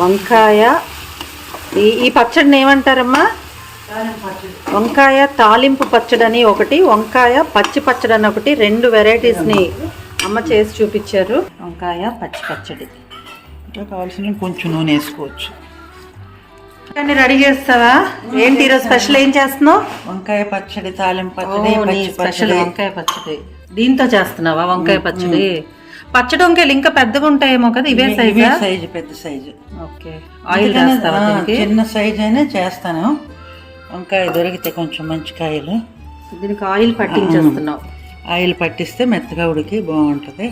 వంకాయ. ఈ ఈ పచ్చడిని ఏమంటారమ్మా? వంకాయ తాలింపు పచ్చడి అని ఒకటి వంకాయ పచ్చి పచ్చడి అని ఒకటి రెండు వెరైటీస్ని అమ్మ చేసి చూపించారు. వంకాయ పచ్చి పచ్చడి. ఇంకా కావాల్సిన కొంచెం నూనె వేసుకోవచ్చు. కానీ రెడీ చేస్తావా? ఏంటి ఈరోజు స్పెషల్ ఏం చేస్తున్నావు? వంకాయ పచ్చడి తాలింపు పచ్చడి స్పెషల్ వంకాయ పచ్చడి. దీంతో చేస్తున్నావా వంకాయ పచ్చడి? పచ్చడి వంకాయలు ఇంకా పెద్దగా ఉంటాయేమో కదా ఇవే ఇవే సైజా సైజు పెద్ద సైజు ఓకే. ఆయిల్ చిన్న సైజు అయినా చేస్తాను. వంకాయ దొరికితే కొంచెం మంచి కాయలు. దీనికి ఆయిల్ పట్టించేస్తున్నావు. ఆయిల్ పట్టిస్తే మెత్తగా ఉడికి బాగుంటుంది.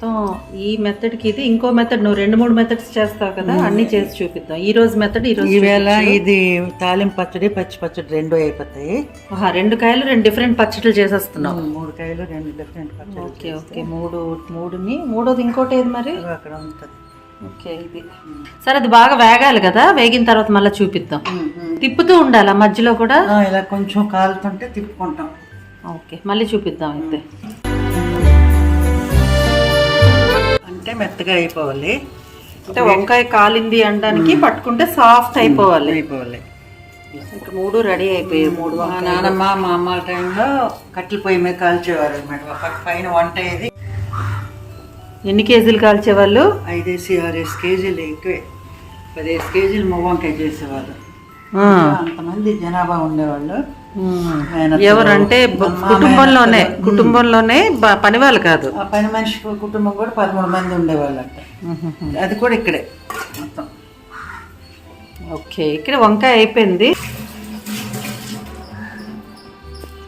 మొత్తం ఈ మెథడ్కి ఇది ఇంకో మెథడ్ నువ్వు రెండు మూడు మెథడ్స్ చేస్తావు కదా అన్ని చేసి చూపిద్దాం. ఈ రోజు మెథడ్ ఈ రోజు ఈవేళ ఇది తాలింపు పచ్చడి పచ్చి పచ్చడి రెండు అయిపోతాయి. రెండు కాయలు రెండు డిఫరెంట్ పచ్చళ్ళు చేసేస్తున్నావు. మూడు కాయలు రెండు డిఫరెంట్ పచ్చడి ఓకే ఓకే మూడు మూడుని మూడోది ఇంకోటి ఏది మరి? అక్కడ ఉంటుంది. ఓకే ఇది. సరే అది బాగా వేగాలి కదా వేగిన తర్వాత మళ్ళీ చూపిద్దాం. తిప్పుతూ ఉండాలా మధ్యలో కూడా? ఇలా కొంచెం కాలుతుంటే తిప్పుకుంటాం. ఓకే మళ్ళీ చూపిద్దాం అయితే. అంటే మెత్తగా అయిపోవాలి. అంటే వంకాయ కాలింది అనడానికి పట్టుకుంటే సాఫ్ట్ అయిపోవాలి. అయిపోవాలి. మూడు రెడీ అయిపోయాయి మూడు మా నాన్నమ్మ మా అమ్మ టైంలో కట్టెల పొయ్యి మీద కాల్చేవారు అనమాట. పైన వంట ఇది ఎన్ని కేజీలు కాల్చేవాళ్ళు? ఐదేసి ఆరేసి కేజీలు ఎక్కువే. పదిహేను కేజీలు మువ్వంకాయ చేసేవాళ్ళు. అంతమంది జనాభా ఉండేవాళ్ళు. ఎవరంటే కుటుంబంలోనే. కుటుంబంలోనే పని వాళ్ళు కాదు. పని మనిషి కుటుంబం కూడా పదమూడు మంది ఉండేవాళ్ళంట. అది కూడా ఇక్కడే మొత్తం. ఓకే ఇక్కడ వంకాయ అయిపోయింది.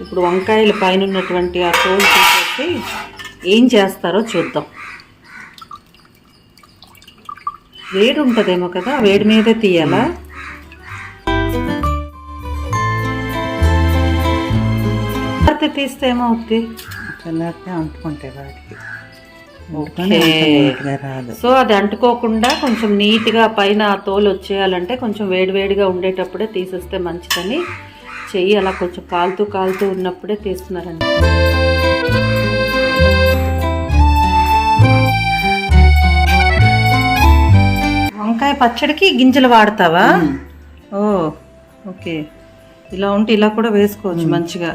ఇప్పుడు వంకాయల పైన ఉన్నటువంటి ఆ తోలు తీసేసి ఏం చేస్తారో చూద్దాం. వేడి ఉంటుందేమో కదా వేడి మీదే తీయాలా? తర్వాత తీస్తే ఏమవుద్ది? చల్లారితే అంటుకుంటాయి వాటికి. రాదు. సో అది అంటుకోకుండా కొంచెం నీట్గా పైన తోలు వచ్చేయాలంటే కొంచెం వేడివేడిగా ఉండేటప్పుడే తీసేస్తే మంచిదని చెయ్యి అలా కొంచెం కాలుతూ కాలుతూ ఉన్నప్పుడే తీస్తున్నారండి. వంకాయ పచ్చడికి గింజలు వాడతావా? Oh okay. ఇలా ఉంటే ఇలా కూడా వేసుకోవచ్చు మంచిగా.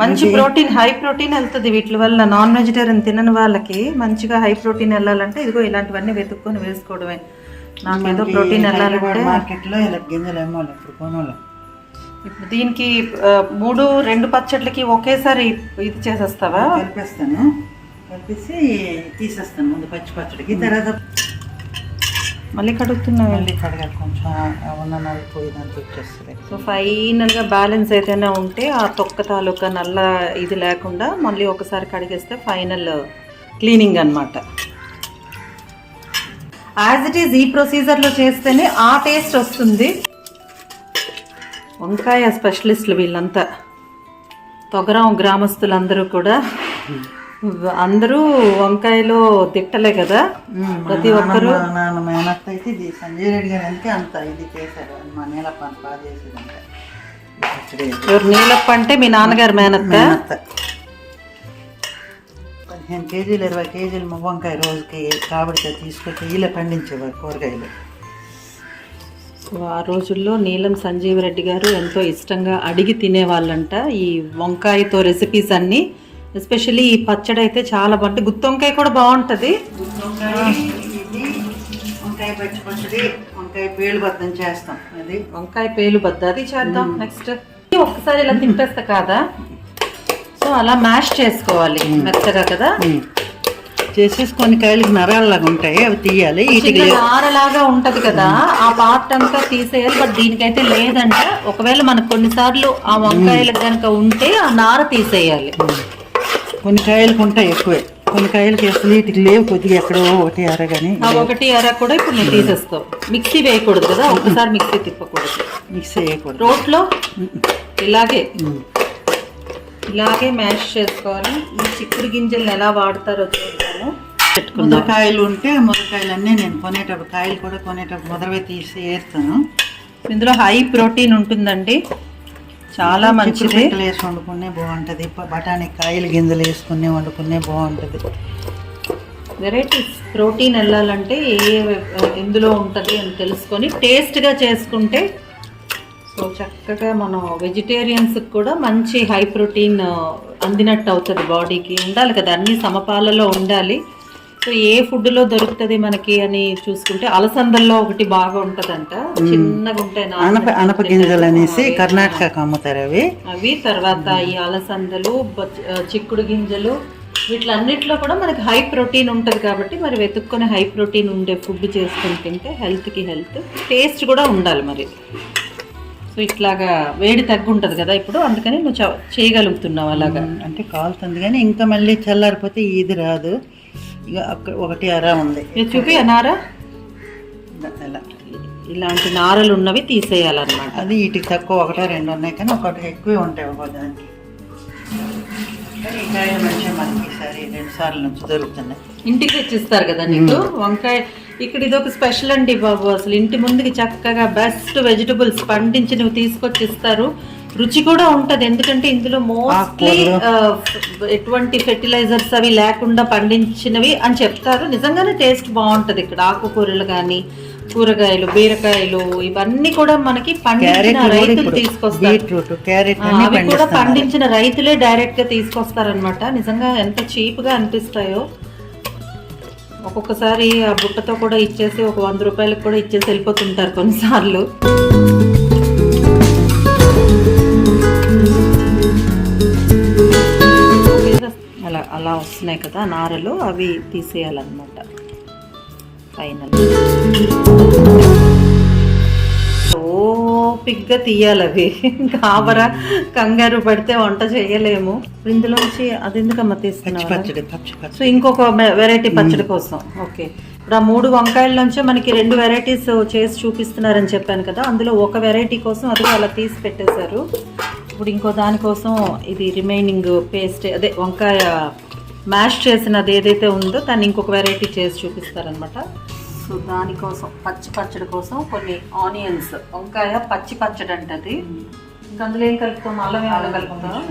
మంచి ప్రోటీన్ హై ప్రోటీన్ వెళ్తుంది వీటి వల్ల. నాన్ వెజిటేరియన్ తినని వాళ్ళకి మంచిగా హై ప్రోటీన్ వెళ్ళాలంటే ఇదిగో ఇలాంటివన్నీ వెతుక్కొని వేసుకోవడమే. నాకేదో ప్రోటీన్ వెళ్ళాలంటే మార్కెట్లో ఇలా గింజలు ఏమో ఇప్పుడు కొనాలి ఇప్పుడు దీనికి మూడు రెండు పచ్చళ్ళకి ఒకేసారి ఇది చేసేస్తావా? కలిపేస్తాను. కలిపేసి తీసేస్తాను ముందు పచ్చి పచ్చడికి. తర్వాత మళ్ళీ కడుగుతున్నావు? మళ్ళీ కడగాలి కొంచెం ఉన్న నలుపు పోయినంత వచ్చేస్తుంది సో ఫైనల్గా బ్యాలెన్స్ ఏదైనా ఉంటే ఆ తొక్క తాలూకా నల్ల ఇది లేకుండా మళ్ళీ ఒకసారి కడిగేస్తే ఫైనల్ క్లీనింగ్ అన్నమాట. యాజ్ ఇట్ ఈజ్ ఈ ప్రొసీజర్లో చేస్తేనే ఆ టేస్ట్ వస్తుంది. వంకాయ స్పెషలిస్టులు వీళ్ళంతా. తొగరం గ్రామస్తులందరూ కూడా అందరూ వంకాయలో తిట్టలే కదా? ప్రతి ఒక్కరు? నాన్న మేనత్త అయితే ఇది సంజయ్ రెడ్డి గారు అంతే అంత ఇది చేశారు. మా పని బాగా చేసేదంటే ఎవరు నీలప్ప అంటే మీ నాన్నగారు మేనత్త? మేనత్త. పదిహేను కేజీలు ఇరవై కేజీలు వంకాయ రోజుకి కాబడికాయ తీసుకొచ్చి వీళ్ళే పండించేవారు కూరగాయలు. ఆ రోజుల్లో నీలం సంజీవ్ రెడ్డి గారు ఎంతో ఇష్టంగా అడిగి తినేవాళ్ళంట ఈ వంకాయతో రెసిపీస్ అన్నీ. ఎస్పెషల్లీ ఈ పచ్చడి అయితే చాలా బాగుంటుంది. గుత్తి వంకాయ కూడా బాగుంటుంది. వంకాయ పచ్చి పచ్చడి వంకాయ పేలు బద్దం చేస్తాం. అది వంకాయ పేలు బద్ద అది చేద్దాం నెక్స్ట్. ఒక్కసారి ఇలా తింపేస్తా కాదా? సో అలా మ్యాష్ చేసుకోవాలి మెత్తగా కదా? చేసేసి కొన్ని కాయలకి నరాలలాగా ఉంటాయి అవి తీయాలి నారలాగా ఉంటది కదా ఆ పార్ట్ అంతా తీసేయాలి బట్ దీనికైతే లేదంట. ఒకవేళ మనకు కొన్నిసార్లు ఆ వంకాయలకు కనుక ఉంటే ఆ నార తీసేయాలి. కొన్ని కాయలకు ఉంటాయి ఎక్కువే. కొన్ని కాయలకి అసలు వీటికి లేవు కొద్దిగా ఎక్కడో ఒకటి అరగని ఆ ఒకటి అర కూడా ఇప్పుడు నేను తీసేస్తావు మిక్సీ వేయకూడదు కదా ఒకసారి మిక్సీ తిప్పకూడదు. మిక్స్ చేయకూడదు రోట్లో ఇలాగే. ఇలాగే మ్యాష్ చేసుకోవాలి. ఈ చిక్కుడు గింజలను ఎలా వాడతారో చూద్దాము. ముదరకాయలు ఉంటే ఆ ముదరకాయలన్నీ నేను కొనేటప్పుడు కాయలు కూడా కొనేటప్పుడు ముదరవే తీసి ఏరుతాను. ఇందులో హై ప్రోటీన్ ఉంటుందండి. చాలా మంచిది. వేసి వండుకునే బాగుంటుంది. బఠానీ కాయలు గింజలు వేసుకునే వండుకునే బాగుంటుంది. వెరైటీస్ ప్రోటీన్ వెళ్ళాలంటే ఏ ఎందులో ఉంటుంది అని తెలుసుకొని టేస్ట్గా చేసుకుంటే సో చక్కగా మనం వెజిటేరియన్స్కి కూడా మంచి హై ప్రోటీన్ అందినట్టు అవుతుంది బాడీకి. ఉండాలి కదా అన్ని సమపాలలో ఉండాలి. సో ఏ ఫుడ్లో దొరుకుతుంది మనకి అని చూసుకుంటే అలసందల్లో ఒకటి బాగా ఉంటుందంట. చిన్నగా ఉంటాయి అనప అనప గింజలు అనేసి కర్ణాటకకు అమ్ముతారు అవి. అవి తర్వాత ఈ అలసందలు చిక్కుడు గింజలు వీటిలన్నిటిలో కూడా మనకి హై ప్రోటీన్ ఉంటుంది కాబట్టి మరి వెతుక్కొని హై ప్రోటీన్ ఉండే ఫుడ్ చేసుకొని తింటే హెల్త్కి హెల్త్ టేస్ట్ కూడా ఉండాలి మరి. సో ఇట్లాగా వేడి తగ్గు ఉంటుంది కదా ఇప్పుడు అందుకని నువ్వు చ- చేయగలుగుతున్నావు అలాగా. అంటే కాలుతుంది కానీ ఇంకా మళ్ళీ చల్లారిపోతే ఇది రాదు. ఇక అక్కడ ఒకటి అరా ఉంది. చూపి అనారా ఇలాంటి నారలు ఉన్నవి తీసేయాలన్నమాట. అది వీటికి తక్కువ ఒకటో రెండు ఉన్నాయి కానీ ఒకటి ఎక్కువే ఉంటాయి ఒక దానికి. కానీ ఈ కాయ మంచిగా మనకి ఈసారి రెండు సార్లు నుంచి దొరుకుతున్నాయి. ఇంటికి తెచ్చిస్తారు కదా నీకు? వంకాయ. ఇక్కడ ఇది ఒక స్పెషల్ అండి బాబు అసలు ఇంటి ముందుకి చక్కగా బెస్ట్ వెజిటబుల్స్ పండించినవి తీసుకొచ్చి ఇస్తారు. రుచి కూడా ఉంటది. ఎందుకంటే ఇందులో మోస్ట్లీ ఎటువంటి ఫెర్టిలైజర్స్ అవి లేకుండా పండించినవి అని చెప్తారు. నిజంగానే టేస్ట్ బాగుంటది ఇక్కడ. ఆకుకూరలు కానీ కూరగాయలు బీరకాయలు ఇవన్నీ కూడా మనకి పండించిన రైతులు తీసుకొస్తారు. అవి కూడా పండించిన రైతులే డైరెక్ట్గా తీసుకొస్తారనమాట నిజంగా ఎంత చీప్గా అనిపిస్తాయో. ఒక్కొక్కసారి ఆ బుట్టతో కూడా ఇచ్చేసి ఒక వంద రూపాయలకు కూడా ఇచ్చేసి వెళ్ళిపోతుంటారు కొన్నిసార్లు. అలా వస్తున్నాయి కదా నారలు అవి తీసేయాలన్నమాట. ఫైనల్ ఓపిగ్గా తీయాలి అవి కావరా కంగారు పడితే వంట చేయలేము. ఇందులోంచి అది ఎందుకమ్మా పచ్చడి సో ఇంకొక వెరైటీ పచ్చడి కోసం. ఓకే. ఇప్పుడు ఆ మూడు వంకాయల నుంచే మనకి రెండు వెరైటీస్ చేసి చూపిస్తున్నారని చెప్పాను కదా అందులో ఒక వెరైటీ కోసం అది అలా తీసి పెట్టేశారు. ఇప్పుడు ఇంకో దానికోసం ఇది రిమైనింగ్ పేస్ట్ అదే వంకాయ మ్యాష్ చేసినది ఏదైతే ఉందో దాన్ని ఇంకొక వెరైటీ చేసి చూపిస్తారనమాట సో దానికోసం పచ్చి పచ్చడి కోసం కొన్ని ఆనియన్స్ వంకాయ పచ్చి పచ్చడి అంటది ఇంకా అందులో ఏం కలుపుతాం? అల్లం ఏమైనా కలుపుతాం.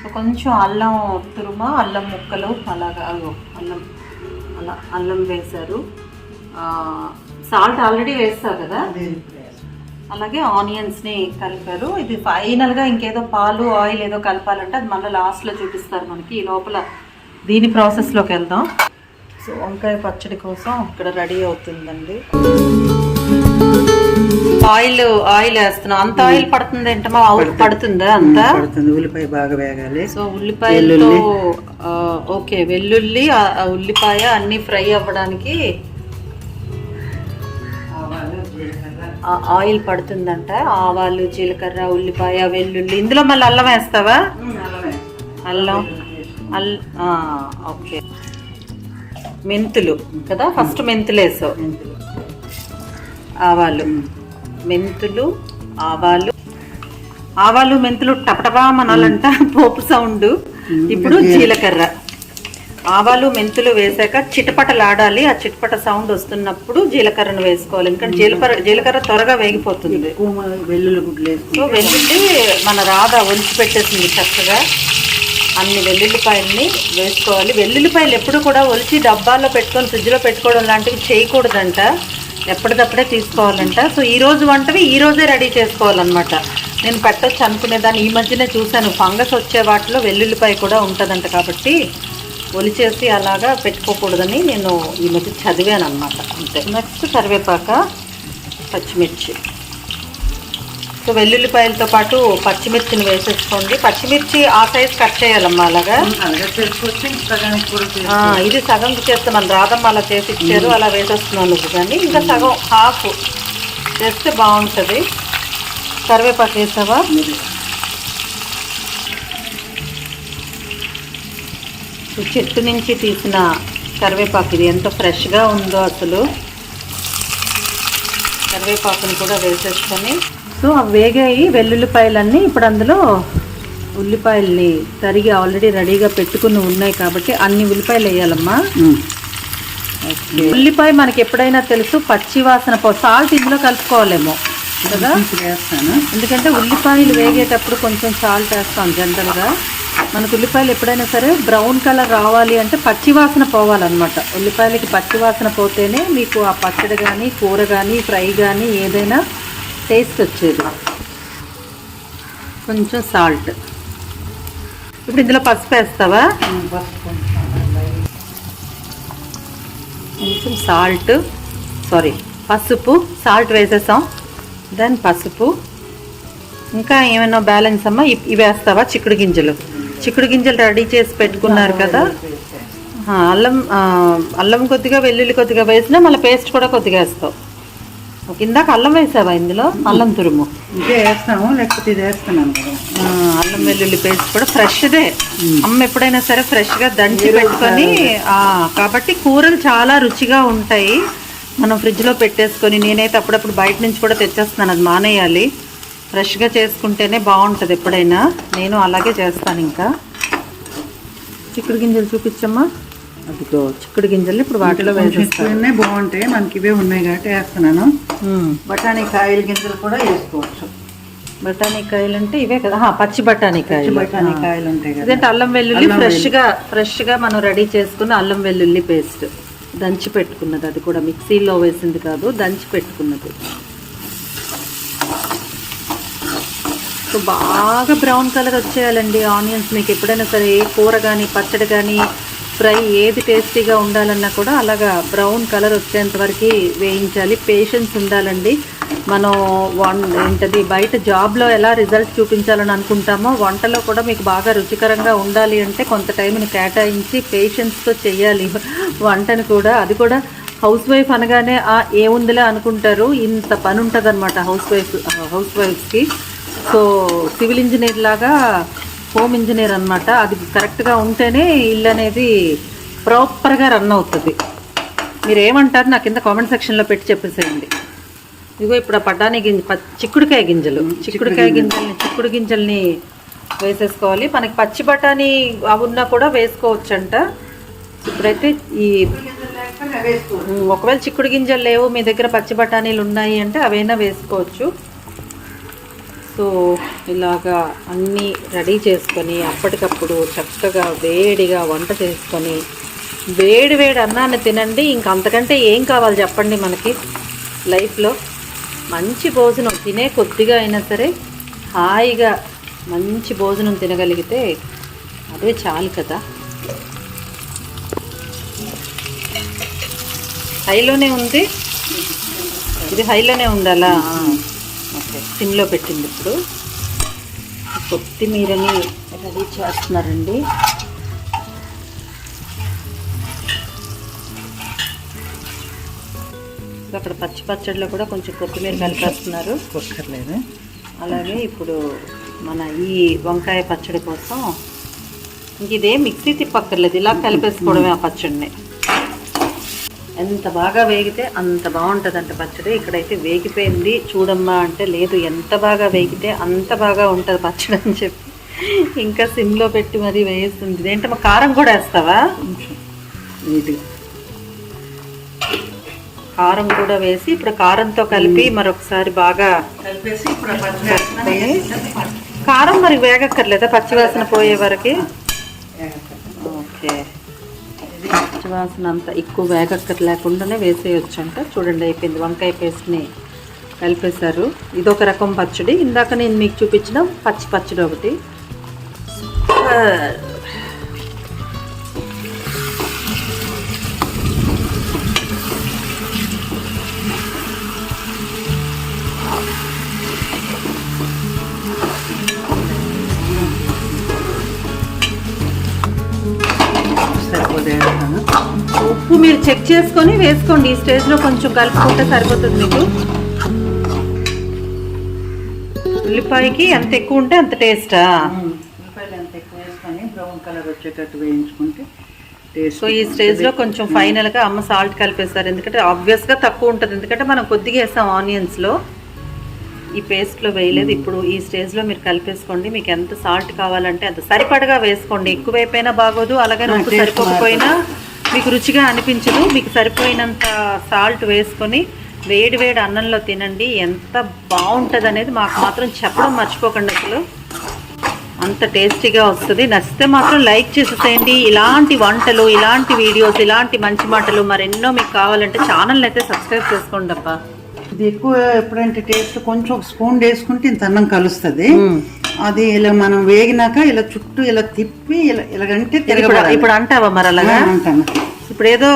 సో కొంచెం అల్లం తురుమ అల్లం ముక్కలు అలాగా అల్లం అలా అల్లం వేశారు. సాల్ట్ ఆల్రెడీ వేస్తారు కదా. అలాగే ఆనియన్స్ని కలిపారు. ఇది ఫైనల్గా ఇంకేదో పాలు ఆయిల్ ఏదో కలపాలంటే అది మళ్ళీ లాస్ట్లో చూపిస్తారు మనకి. ఈ లోపల దీని ప్రాసెస్లోకి వెళ్దాం. సో వంకాయ పచ్చడి కోసం ఇక్కడ రెడీ అవుతుందండి. ఆయిల్ ఆయిల్ వేస్తున్నాం. అంత ఆయిల్ పడుతుంది. ఏంటమ్మా పడుతుందా అంతా? పడుతుంది. ఉల్లిపాయ బాగా వేగాలి. సో ఉల్లిపాయలతో ఆ, ఓకే. వెల్లుల్లి ఉల్లిపాయ అన్ని ఫ్రై అవ్వడానికి ఆయిల్ పడుతుందంట ఆవాలు జీలకర్ర ఉల్లిపాయ వెల్లుల్లి ఇందులో మళ్ళీ అల్లం వేస్తావా? అల్లం. అల్ ఓకే. మెంతులు కదా? ఫస్ట్ మెంతులు వేసావు. మెంతులు. ఆవాలు. మెంతులు ఆవాలు. ఆవాలు మెంతులు టపటపా మనాలంట పోపు సౌండ్. ఇప్పుడు జీలకర్ర. ఆవాలు మెంతులు వేసాక చిటపటలాడాలి. ఆ చిటపట సౌండ్ వస్తున్నప్పుడు జీలకర్రను వేసుకోవాలి. ఎందుకంటే జీలకర్ర జీలకర్ర త్వరగా వేగిపోతుంది. వెల్లుల్లి గుడ్లు సో వెల్లుల్లి మన రాధ ఒలిచి పెట్టేసింది చక్కగా. అన్ని వెల్లుల్లిపాయల్ని వేసుకోవాలి. వెల్లుల్లిపాయలు ఎప్పుడు కూడా ఒలిచి డబ్బాల్లో పెట్టుకొని ఫ్రిడ్జ్లో పెట్టుకోవడం లాంటివి చేయకూడదంట. ఎప్పటికప్పుడే తీసుకోవాలంట. సో ఈ రోజు వంటవి ఈ రోజే రెడీ చేసుకోవాలన్నమాట. నేను పెట్టొచ్చు అనుకునేదాన్ని. ఈ మధ్యనే చూశాను. ఫంగస్ వచ్చే వాటిలో వెల్లుల్లిపాయ కూడా ఉంటుందంట కాబట్టి ఒలిచేసి అలాగా పెట్టుకోకూడదని నేను ఈ మధ్య చదివాను అనమాట అంతే. నెక్స్ట్ కరివేపాక పచ్చిమిర్చి. సో వెల్లుల్లిపాయలతో పాటు పచ్చిమిర్చిని వేసేసుకోండి. పచ్చిమిర్చి ఆ సైజ్ కట్ చేయాలమ్మా అలాగా. ఇది సగం చేస్తే మన రాధమ్మ అలా చేసి ఇచ్చారు అలా వేసేస్తున్నాను నువ్వు కానీ. ఇంకా సగం హాఫ్ చేస్తే బాగుంటుంది. కరివేపాకు వేసావా? చెట్టు నుంచి తీసిన కరివేపాకు. ఇది ఎంత ఫ్రెష్గా ఉందో అసలు. కరివేపాకుని కూడా వేసేసుకొని సో అవి వేగాయి. వెల్లుల్లిపాయలన్నీ ఇప్పుడు అందులో ఉల్లిపాయల్ని తరిగి ఆల్రెడీ రెడీగా పెట్టుకుని ఉన్నాయి కాబట్టి అన్ని ఉల్లిపాయలు వేయాలమ్మా. ఉల్లిపాయ మనకి ఎప్పుడైనా తెలుసు పచ్చి వాసన పో సాల్ట్ ఇందులో కలుపుకోవాలేమో కదా? ఎందుకంటే ఉల్లిపాయలు వేగేటప్పుడు కొంచెం సాల్ట్ వేస్తాం జనరల్గా మనకు ఉల్లిపాయలు ఎప్పుడైనా సరే బ్రౌన్ కలర్ రావాలి అంటే పచ్చి వాసన పోవాలన్నమాట. ఉల్లిపాయలకి పచ్చి వాసన పోతేనే మీకు ఆ పచ్చడి కానీ కూర కానీ ఫ్రై కానీ ఏదైనా టేస్ట్ వచ్చేది. కొంచెం సాల్ట్. ఇప్పుడు ఇందులో పసుపు వేస్తావా? కొంచెం లైట్. కొంచెం సాల్ట్. సారీ పసుపు. సాల్ట్ వేసేసాం. దెన్ పసుపు. ఇంకా ఏమైనా బ్యాలెన్స్ అమ్మా? ఇవి వేస్తావా చిక్కుడు గింజలు? చిక్కుడు గింజలు రెడీ చేసి పెట్టుకున్నారు కదా. అల్లం అల్లం కొద్దిగా వెల్లుల్లి కొద్దిగా వేసినా మళ్ళీ పేస్ట్ కూడా కొద్దిగా వేస్తావు. ఇందాక అల్లం వేసావా ఇందులో? అల్లం తురుము. ఇదే వేస్తాము లేకపోతే ఇది వేస్తున్నాను అల్లం వెల్లుల్లి పేస్ట్ కూడా ఫ్రెష్దే. అమ్మ ఎప్పుడైనా సరే ఫ్రెష్గా దంచి పెట్టుకొని కాబట్టి కూరలు చాలా రుచిగా ఉంటాయి. మనం ఫ్రిడ్జ్లో పెట్టేసుకొని నేనైతే అప్పుడప్పుడు బయట నుంచి కూడా తెచ్చేస్తున్నాను అది మానేయాలి. ఫ్రెష్గా చేసుకుంటేనే బాగుంటుంది ఎప్పుడైనా. నేను అలాగే చేస్తాను ఇంకా. చిక్కుడు గింజలు చూపించమ్మా. అదిగో చిక్కుడు గింజలు ఇప్పుడు వాటిలో వేసేస్తాను. బాగుంటాయి. మనకి ఇవే ఉన్నాయి కాబట్టి వేస్తున్నాను. బఠానీ కాయల గింజలు కూడా వేసుకోవచ్చు. బఠానీకాయలు అంటే ఇవే కదా. పచ్చి బఠానీకాయలు. బఠానీ కాయలు ఉంటాయి కదా. ఇదేంటి అల్లం వెల్లుల్లి అల్లం ఫ్రెష్గా ఫ్రెష్గా మనం రెడీ చేసుకున్న అల్లం వెల్లుల్లి పేస్ట్. దంచి పెట్టుకున్నది. అది కూడా మిక్సీలో వేసింది కాదు దంచి పెట్టుకున్నది. సో బాగా బ్రౌన్ కలర్ వచ్చేయాలండి. ఆనియన్స్ మీకు ఎప్పుడైనా సరే ఏ కూర కానీ పచ్చడి కానీ ఫ్రై ఏది టేస్టీగా ఉండాలన్నా కూడా అలాగా బ్రౌన్ కలర్ వచ్చేంత వరకు వేయించాలి. పేషెన్స్ ఉండాలండి. మనం వన్ ఏంటది బయట జాబ్లో ఎలా రిజల్ట్ చూపించాలని అనుకుంటామో వంటలో కూడా మీకు బాగా రుచికరంగా ఉండాలి అంటే కొంత టైంని కేటాయించి పేషెన్స్తో చేయాలి. వంటను కూడా అది కూడా హౌస్ వైఫ్ అనగానే ఆ ఏముందిలే అనుకుంటారు. ఇంత పని ఉంటుంది అనమాట హౌస్ వైఫ్ హౌస్ వైఫ్స్కి. సో సివిల్ ఇంజనీర్ లాగా హోమ్ ఇంజనీర్ అనమాట అది కరెక్ట్గా ఉంటేనే ఇల్లు అనేది ప్రాపర్గా రన్ అవుతుంది. మీరు ఏమంటారు నా కింద కామెంట్ సెక్షన్లో పెట్టి చెప్పేసేయండి. ఇదిగో ఇప్పుడు ఆ పడ్డాని గింజ చిక్కుడుకాయ గింజలు. చిక్కుడుకాయ గింజల్ని చిక్కుడు గింజల్ని వేసేసుకోవాలి. మనకి పచ్చి బఠానీ అవి ఉన్నా కూడా వేసుకోవచ్చంట. ఇప్పుడైతే ఈ ఒకవేళ చిక్కుడు గింజలు లేవు మీ దగ్గర పచ్చి బఠానీలు ఉన్నాయి అంటే అవైనా వేసుకోవచ్చు. సో ఇలాగా అన్నీ రెడీ చేసుకొని అప్పటికప్పుడు చక్కగా వేడిగా వంట చేసుకొని వేడి వేడి అన్నాన్ని తినండి. ఇంక అంతకంటే ఏం కావాలి చెప్పండి మనకి? లైఫ్లో మంచి భోజనం తినే కొద్దిగా అయినా సరే హాయిగా మంచి భోజనం తినగలిగితే అదే చాలు కదా. హైలోనే ఉంది? ఇది హైలోనే ఉండాలా? సిమ్లో పెట్టింది ఇప్పుడు. కొత్తిమీరని రెడీ చేస్తున్నారండి. అక్కడ పచ్చి పచ్చడిలో కూడా కొంచెం కొత్తిమీర కలిపేస్తున్నారు. కుక్కర్లేదు అలాగే ఇప్పుడు మన ఈ వంకాయ పచ్చడి కోసం ఇంక ఇదే మిక్సీ తిప్పక్కర్లేదు. ఇలా కలిపేసుకోవడమే ఆ పచ్చడిని. ఎంత బాగా వేగితే అంత బాగుంటుందంట పచ్చడి. ఇక్కడైతే వేగిపోయింది. చూడమ్మా అంటే లేదు ఎంత బాగా వేగితే అంత బాగా ఉంటుంది పచ్చడి అని చెప్పి ఇంకా సిమ్లో పెట్టి మరీ వేస్తుంది ఏంటమ్మా కారం కూడా వేస్తావా? నీట్గా. కారం కూడా వేసి ఇప్పుడు కారంతో కలిపి మరొకసారి బాగా కలిపేసి. కారం మరి వేగక్కర్లేదా? పచ్చివాసన పోయే వరకు? ఓకే. పచ్చివాసన అంతా ఎక్కువ వేగక్కర్ లేకుండానే వేసేయచ్చు అంట చూడండి అయిపోయింది. వంకాయ పేస్ట్ని కలిపేశారు. ఇదొక రకం పచ్చడి. ఇందాక నేను మీకు చూపించిన పచ్చి పచ్చడి ఒకటి. సరిపోతే ఉప్పు మీరు చెక్ చేసుకొని వేసుకోండి. ఈ స్టేజ్లో కొంచెం కలుపుకుంటే సరిపోతుంది మీకు. ఉల్లిపాయకి ఎంత ఎక్కువ ఉంటే అంత టేస్టా? ఉల్లిపాయలు ఎంత ఎక్కువ వేసుకొని బ్రౌన్ కలర్ వచ్చేటట్టు వేయించుకుంటే సో ఈ స్టేజ్లో కొంచెం ఫైనల్గా అమ్మ సాల్ట్ కలిపేస్తారు ఎందుకంటే ఆబ్వియస్గా తక్కువ ఉంటుంది. ఎందుకంటే మనం కొద్దిగా వేస్తాం ఆనియన్స్లో. ఈ పేస్ట్లో వేయలేదు. ఇప్పుడు ఈ స్టేజ్లో మీరు కలిపేసుకోండి. మీకు ఎంత సాల్ట్ కావాలంటే అంత. సరిపడగా వేసుకోండి. ఎక్కువైపోయినా బాగోదు. అలాగే ఉప్పు సరిపోకపోయినా మీకు రుచిగా అనిపించదు మీకు సరిపోయినంత సాల్ట్ వేసుకొని వేడి వేడి అన్నంలో తినండి. ఎంత బాగుంటుంది అనేది మాకు మాత్రం చెప్పడం మర్చిపోకండి అసలు. అంత టేస్టీగా వస్తుంది. నచ్చితే మాత్రం లైక్ చేసేసేయండి. ఇలాంటి వంటలు ఇలాంటి వీడియోస్ ఇలాంటి మంచి మాటలు మరెన్నో మీకు కావాలంటే ఛానల్ అయితే సబ్స్క్రైబ్ చేసుకోండి అబ్బా ఇది ఎక్కువ ఎప్పుడంటే టేస్ట్ కొంచెం ఒక స్పూన్ వేసుకుంటే ఇంత అన్నం కలుస్తుంది. అది ఇలా మనం వేగినాక ఇలా చుట్టూ ఇలా తిప్పి ఇలా ఇలాగంటే ఇప్పుడు తిరగబడాలి. ఇప్పుడు అంటావా మరి అలాగా? అంటాను. ఇప్పుడు ఏదో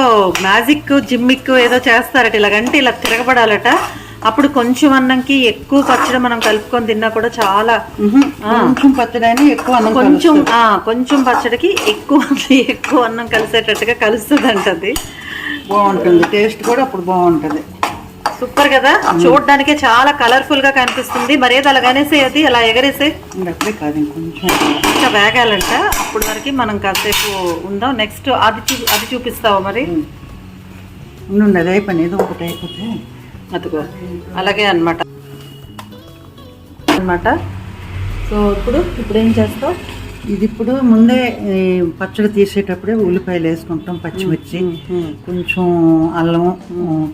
మ్యాజిక్ జిమ్మిక్ ఏదో చేస్తారట ఇలాగంటే ఇలా తిరగబడాలట. అప్పుడు కొంచెం అన్నంకి ఎక్కువ పచ్చడి మనం కలుపుకొని తిన్నా కూడా చాలా. కొంచెం పచ్చడైనా ఎక్కువ అన్నం కొంచెం కొంచెం పచ్చడికి ఎక్కువ ఎక్కువ అన్నం కలిసేటట్టుగా కలుస్తుంది అంటది బాగుంటుంది. టేస్ట్ కూడా అప్పుడు బాగుంటుంది. సూపర్ కదా? చూడడానికే చాలా కలర్ఫుల్గా కనిపిస్తుంది. మరి ఏది అలాగనేసే అది అలా ఎగరేసే? అప్పుడే కాదు ఇంకొంచెం. ఇంకా వేగాలంట. అప్పుడు వరకు మనం కాసేపు ఉందాం. నెక్స్ట్ అది చూ అది చూపిస్తావా మరి? అది అయిపోయింది. ఏదో ఒకటి అయిపోతే. అదిగో. అలాగే అన్నమాట. అన్నమాట. సో ఇప్పుడు ఇప్పుడు ఏం చేస్తావు? ఇది ఇప్పుడు ముందే పచ్చడి తీసేటప్పుడే ఉల్లిపాయలు వేసుకుంటాం పచ్చిమిర్చి. కొంచెం అల్లం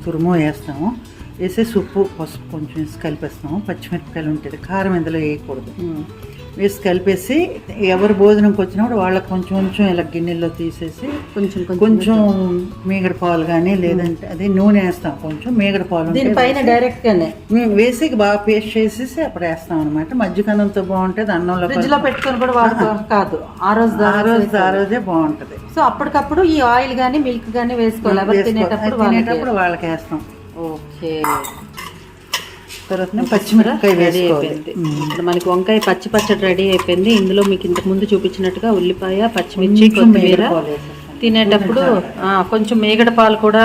తురుము వేస్తాము. వేసేసి ఉప్పు పసుపు కొంచెం వేసి కలిపేస్తాము పచ్చిమిరపకాయలు ఉంటుంది కారం ఇందులో వేయకూడదు. వేసి కలిపేసి ఎవరు భోజనంకి వచ్చినప్పుడు వాళ్ళకి కొంచెం కొంచెం ఇలా గిన్నెల్లో తీసేసి కొంచెం కొంచెం మీగడ పాలు కానీ లేదంటే అదే నూనె వేస్తాం కొంచెం మీగడ పాలు ఉంటే దీనిపైన డైరెక్ట్ గానే ఉమ్, వేసి బాగా పేస్ట్ చేసేసి అప్పుడు వేస్తాం అనమాట మజ్జిగన్నంతో బాగుంటుంది అన్నంలో ఫ్రిడ్జ్లో పెట్టుకొని కూడా వాడుకో కాదు. ఆ రోజు ఆ రోజు ఆ రోజే బాగుంటుంది. సో అప్పటికప్పుడు ఈ ఆయిల్ గానీ మిల్క్ గానీ వేసుకోవాలి. తినేటప్పుడు వాళ్ళకి వేస్తాం. ఓకే. తర్వాత పచ్చిమిరపకాయ వేసుకోవాలి. ఇప్పుడు మనకి వంకాయ పచ్చి పచ్చడి రెడీ అయిపోయింది. ఇందులో మీకు ఇంతకు ముందు చూపించినట్టుగా ఉల్లిపాయ పచ్చిమిర్చి కొత్తిమీర. తినేటప్పుడు కొంచెం మేగడ పాలు కూడా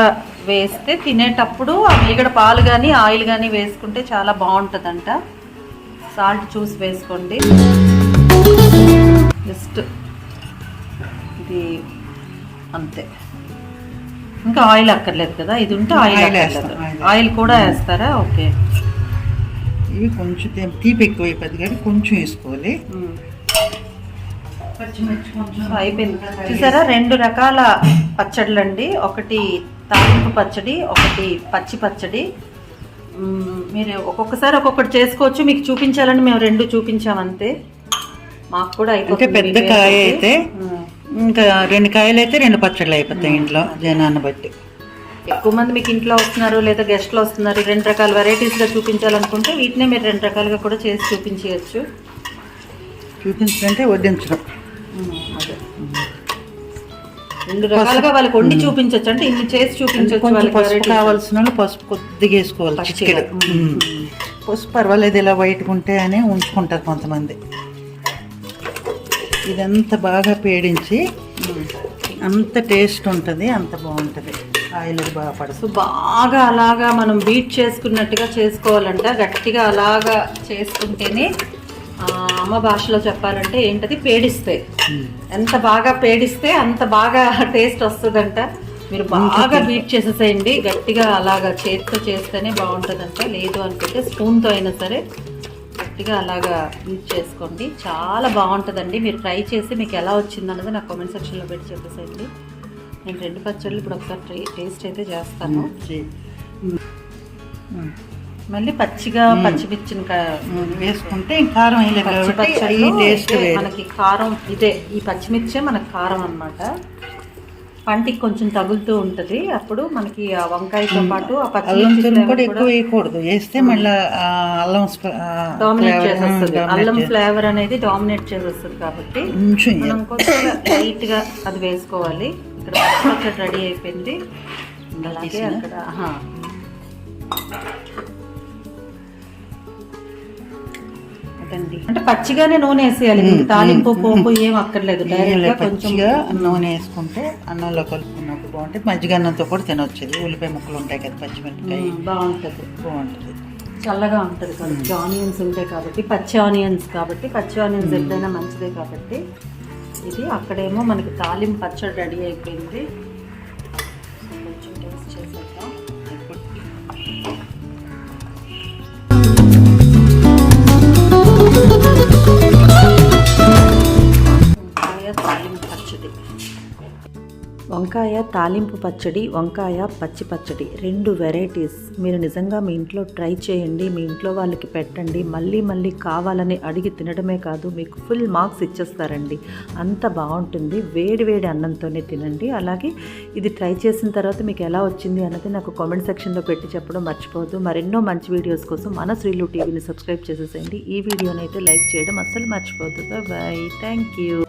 వేస్తే తినేటప్పుడు ఆ మేగడ పాలు కానీ ఆయిల్ కానీ వేసుకుంటే చాలా బాగుంటుందంట. సాల్ట్ చూసి వేసుకోండి. జస్ట్ ఇది అంతే. ఇంకా ఆయిల్ అక్కర్లేదు కదా? ఇది ఉంటే ఆయిల్ ఆయిల్ అక్కర్లేదు. కూడా వేస్తారా? ఓకే. ఇవి కొంచెం తీపి ఎక్కువ అయిపోద్ది కానీ కొంచెం వేసుకోవాలి అయిపోయింది. చూసారా? రెండు రకాల పచ్చళ్ళు అండి ఒకటి తాలింపు పచ్చడి ఒకటి పచ్చి పచ్చడి. మీరు ఒక్కొక్కసారి ఒక్కొక్కటి చేసుకోవచ్చు. మీకు చూపించాలని మేము రెండు చూపించాం అంతే మాకు కూడా అంటే అయిపోతుంది పెద్ద కాయ అయితే. ఇంకా రెండు కాయలు అయితే రెండు పచ్చళ్ళు అయిపోతాయి ఇంట్లో జనాన్ని బట్టి. ఎక్కువ మంది మీకు ఇంట్లో వస్తున్నారు లేదా గెస్ట్లు వస్తున్నారు రెండు రకాల వెరైటీస్గా చూపించాలనుకుంటే వీటినే మీరు రెండు రకాలుగా కూడా చేసి చూపించవచ్చు చూపించాలంటే వడ్డించడం. అదే. రెండు రకాలుగా వాళ్ళకి వండి చూపించవచ్చు అంటే ఇన్ని చేసి చూపించవచ్చు వాళ్ళకి పసుపు. కావాల్సిన వాళ్ళు పసుపు కొద్దిగా వేసుకోవాలి. పసుపు పర్వాలేదు ఇలా వైట్గా ఉంటే అని ఉంచుకుంటారు కొంతమంది. ఇదంతా బాగా పేడించి అంత టేస్ట్ ఉంటుంది అంత బాగుంటుంది. ఆయిల్ బాగా పడుతుంది బాగా అలాగా మనం బీట్ చేసుకున్నట్టుగా చేసుకోవాలంట. గట్టిగా అలాగా చేసుకుంటేనే అమ్మ భాషలో చెప్పాలంటే ఏంటది? పేడిస్తే. ఎంత బాగా పేడిస్తే అంత బాగా టేస్ట్ వస్తుందంట. మీరు బాగా బీట్ చేసేసేయండి. గట్టిగా అలాగా చేతితో చేస్తేనే బాగుంటుందంట. లేదు అనుకుంటే స్పూన్తో అయినా సరే గట్టిగా అలాగా బీట్ చేసుకోండి. చాలా బాగుంటుందండి. మీరు ట్రై చేసి మీకు ఎలా వచ్చిందన్నది నాకు కామెంట్ సెక్షన్లో పెట్టి చెప్పేసేయండి. నేను రెండు పచ్చళ్ళు ఇప్పుడు ఒకసారి ట్రై టేస్ట్ అయితే చేస్తాను. మళ్ళీ పచ్చిగా పచ్చిమిర్చిని వేసుకుంటే కారం పచ్చి పచ్చళ్ళు టేస్ట్ మనకి కారం ఇదే ఈ పచ్చిమిర్చే మనకి కారం అన్నమాట. పంటికి కొంచెం తగులుతూ ఉంటది. అప్పుడు మనకి ఆ వంకాయతో పాటు ఆ అల్లం తురుము కూడా ఎక్కువ వేయకూడదు. వేస్తే మళ్ళీ అల్లం డామినేట్ చేసేస్తుంది. అల్లం. ఫ్లేవర్ అనేది డామినేట్ చేసేస్తుంది కాబట్టి కొంచెం మనం కొంచెం లైట్గా అది వేసుకోవాలి. ఇక్కడ రెడీ అయిపోయింది. అలాగే అక్కడ అదండి అంటే పచ్చిగానే నూనె వేసేయాలి. తాలింపు పోపు ఏం అక్కర్లేదు. పచ్చిగా నూనె వేసుకుంటే అన్నంలో కలుపుకున్నప్పుడు బాగుంటుంది. మజ్జిగ అన్నంతో కూడా తినొచ్చు ఉల్లిపాయ ముక్కలు ఉంటాయి కదా పచ్చిమిరపకాయ. బాగుంటది. బాగుంటుంది. చల్లగా ఉంటుంది కొంచెం ఆనియన్స్ ఉంటాయి కాబట్టి పచ్చి ఆనియన్స్ కాబట్టి పచ్చి ఆనియన్స్ ఎప్పుడైనా మంచిదే కాబట్టి ఇది అక్కడేమో మనకి తాలింపు పచ్చడి రెడీ అయిపోయింది. వంకాయ తాలింపు పచ్చడి వంకాయ పచ్చి పచ్చడి రెండు వెరైటీస్ మీరు నిజంగా మీ ఇంట్లో ట్రై చేయండి మీ ఇంట్లో వాళ్ళకి పెట్టండి. మళ్ళీ మళ్ళీ కావాలని అడిగి తినడమే కాదు మీకు ఫుల్ మార్క్స్ ఇచ్చేస్తారండి. అంత బాగుంటుంది. వేడి వేడి అన్నంతోనే తినండి. అలాగే ఇది ట్రై చేసిన తర్వాత మీకు ఎలా వచ్చింది అన్నది నాకు కామెంట్ సెక్షన్లో పెట్టి చెప్పడం మర్చిపోవద్దు. మరెన్నో మంచి వీడియోస్ కోసం మన శ్రీలు టీవీని సబ్స్క్రైబ్ చేసేసేయండి. ఈ వీడియోని అయితే లైక్ చేయడం అస్సలు మర్చిపోవద్దు. Bye thank you